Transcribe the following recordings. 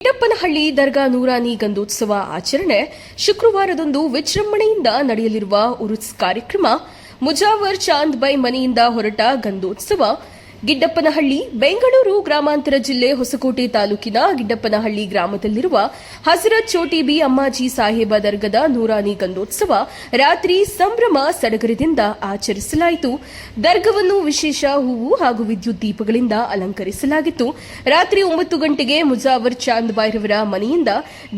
ಕಿಟ್ಟಪ್ಪನಹಳ್ಳಿ ದರ್ಗಾ ನೂರಾನಿ ಗಂಧೋತ್ಸವ ಆಚರಣೆ ಶುಕ್ರವಾರದಂದು ವಿಜೃಂಭಣೆಯಿಂದ ನಡೆಯಲಿರುವ ಉರುಸ್ ಕಾರ್ಯಕ್ರಮ ಮುಜಾವರ್ ಚಾಂದ್ ಬೈ ಮನೆಯಿಂದ ಹೊರಟ ಗಂಧೋತ್ಸವ ಗಿಡ್ಡಪ್ಪನಹಳ್ಳಿ, ಬೆಂಗಳೂರು ಗ್ರಾಮಾಂತರ ಜಿಲ್ಲೆ ಹೊಸಕೋಟೆ ತಾಲೂಕಿನ ಗಿಡ್ಡಪ್ಪನಹಳ್ಳಿ ಗ್ರಾಮದಲ್ಲಿರುವ ಹಸರತ್ ಚೋಟಿ ಬಿ ಅಮ್ಮಾಜಿ ಸಾಹೇಬ ದರ್ಗದ ನೂರಾನಿ ಗಂಧೋತ್ಸವ ರಾತ್ರಿ ಸಂಭ್ರಮ ಸಡಗರದಿಂದ ಆಚರಿಸಲಾಯಿತು. ದರ್ಗವನ್ನು ವಿಶೇಷ ಹೂವು ಹಾಗೂ ವಿದ್ಯುತ್ ದೀಪಗಳಿಂದ ಅಲಂಕರಿಸಲಾಗಿತ್ತು. ರಾತ್ರಿ ಒಂಬತ್ತು ಗಂಟೆಗೆ ಮುಜಾವರ್ ಚಾಂದ್ ಬಾಯ್ರವರ ಮನೆಯಿಂದ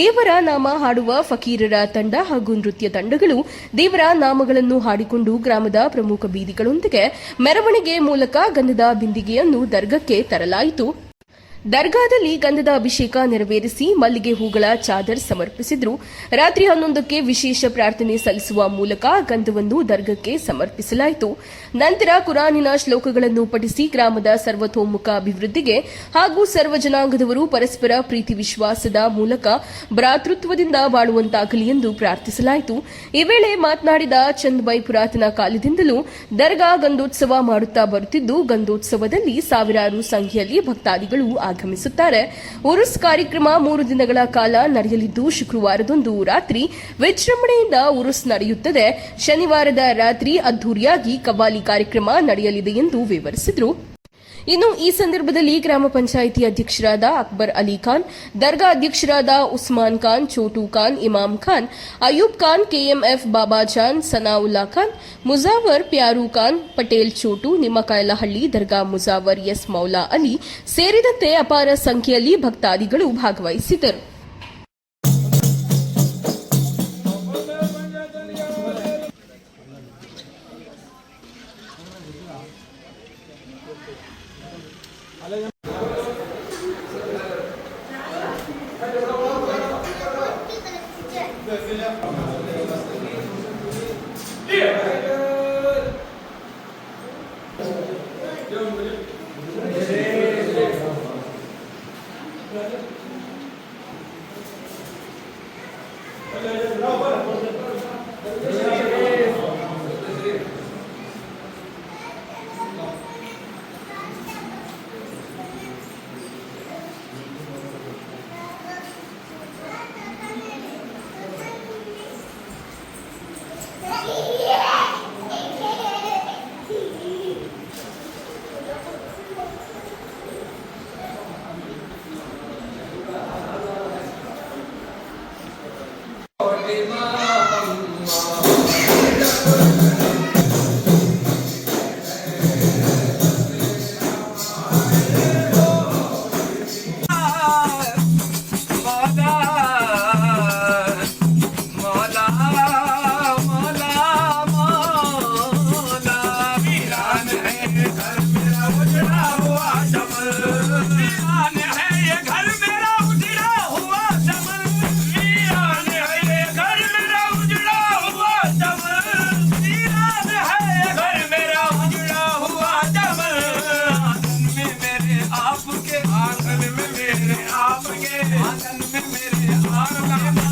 ದೇವರ ನಾಮ ಹಾಡುವ ಫಕೀರರ ತಂಡ ಹಾಗೂ ನೃತ್ಯ ತಂಡಗಳು ದೇವರ ನಾಮಗಳನ್ನು ಹಾಡಿಕೊಂಡು ಗ್ರಾಮದ ಪ್ರಮುಖ ಬೀದಿಗಳೊಂದಿಗೆ ಮೆರವಣಿಗೆ ಮೂಲಕ ಗಂಧದ ಬಿಂದಿಗೆಯನ್ನು ದರ್ಗಕ್ಕೆ ತರಲಾಯಿತು. ದರ್ಗಾದಲ್ಲಿ ಗಂಧದ ಅಭಿಷೇಕ ನೆರವೇರಿಸಿ ಮಲ್ಲಿಗೆ ಹೂಗಳ ಚಾದರ್ ಸಮರ್ಪಿಸಿದ್ರು. ರಾತ್ರಿ ಹನ್ನೊಂದಕ್ಕೆ ವಿಶೇಷ ಪ್ರಾರ್ಥನೆ ಸಲ್ಲಿಸುವ ಮೂಲಕ ಗಂಧವನ್ನು ದರ್ಗಕ್ಕೆ ಸಮರ್ಪಿಸಲಾಯಿತು. ನಂತರ ಕುರಾನಿನ ಶ್ಲೋಕಗಳನ್ನು ಪಠಿಸಿ ಗ್ರಾಮದ ಸರ್ವತೋಮುಖ ಅಭಿವೃದ್ಧಿಗೆ ಹಾಗೂ ಸರ್ವ ಜನಾಂಗದವರು ಪರಸ್ಪರ ಪ್ರೀತಿ ವಿಶ್ವಾಸದ ಮೂಲಕ ಭ್ರಾತೃತ್ವದಿಂದ ಬಾಳುವಂತಾಗಲಿ ಎಂದು ಪ್ರಾರ್ಥಿಸಲಾಯಿತು. ಈ ವೇಳೆ ಮಾತನಾಡಿದ ಚಂದ್ಬೈ ಪುರಾತನ ಕಾಲದಿಂದಲೂ ದರ್ಗಾ ಗಂಧೋತ್ಸವ ಮಾಡುತ್ತಾ ಬರುತ್ತಿದ್ದು, ಗಂಧೋತ್ಸವದಲ್ಲಿ ಸಾವಿರಾರು ಸಂಖ್ಯೆಯಲ್ಲಿ ಭಕ್ತಾದಿಗಳು ಆಗಮಿಸುತ್ತಾರೆ. ಉರುಸ್ ಕಾರ್ಯಕ್ರಮ ಮೂರು ದಿನಗಳ ಕಾಲ ನಡೆಯಲಿದ್ದು, ಶುಕ್ರವಾರದಂದು ರಾತ್ರಿ ವಿಜೃಂಭಣೆಯಿಂದ ಉರುಸ್ ನಡೆಯುತ್ತದೆ. ಶನಿವಾರದ ರಾತ್ರಿ ಅದ್ದೂರಿಯಾಗಿ ಕವಾಲಿ ಕಾರ್ಯಕ್ರಮ ನಡೆಯಲಿದೆ ಎಂದು ವಿವರಿಸಿದರು. ಇನ್ನು ಈ ಸಂದರ್ಭದಲ್ಲಿ ಗ್ರಾಮ ಪಂಚಾಯಿತಿ ಅಧ್ಯಕ್ಷರಾದ ಅಕ್ಬರ್ ಅಲಿ ಖಾನ್, ದರ್ಗಾ ಅಧ್ಯಕ್ಷರಾದ ಉಸ್ಮಾನ್ ಖಾನ್, ಚೋಟು ಖಾನ್, ಇಮಾಮ್ ಖಾನ್ ಅಯೂಬ್ ಖಾನ್, ಕೆಎಂಎಫ್ ಬಾಬಾಜಾನ್ ಸನಾವುಲ್ಲಾ ಖಾನ್, ಮುಜಾವರ್ ಪ್ಯಾರು ಖಾನ್, ಪಟೇಲ್ ಚೋಟು, ನಿಮ್ಮಕಾಯಲಹಳ್ಳಿ, ದರ್ಗಾ ಮುಜಾವರ್ ಎಸ್ ಮೌಲಾ ಅಲಿ ಸೇರಿದಂತೆ ಅಪಾರ ಸಂಖ್ಯೆಯಲ್ಲಿ ಭಕ್ತಾದಿಗಳು ಭಾಗವಹಿಸಿದ್ದರು. Daddy!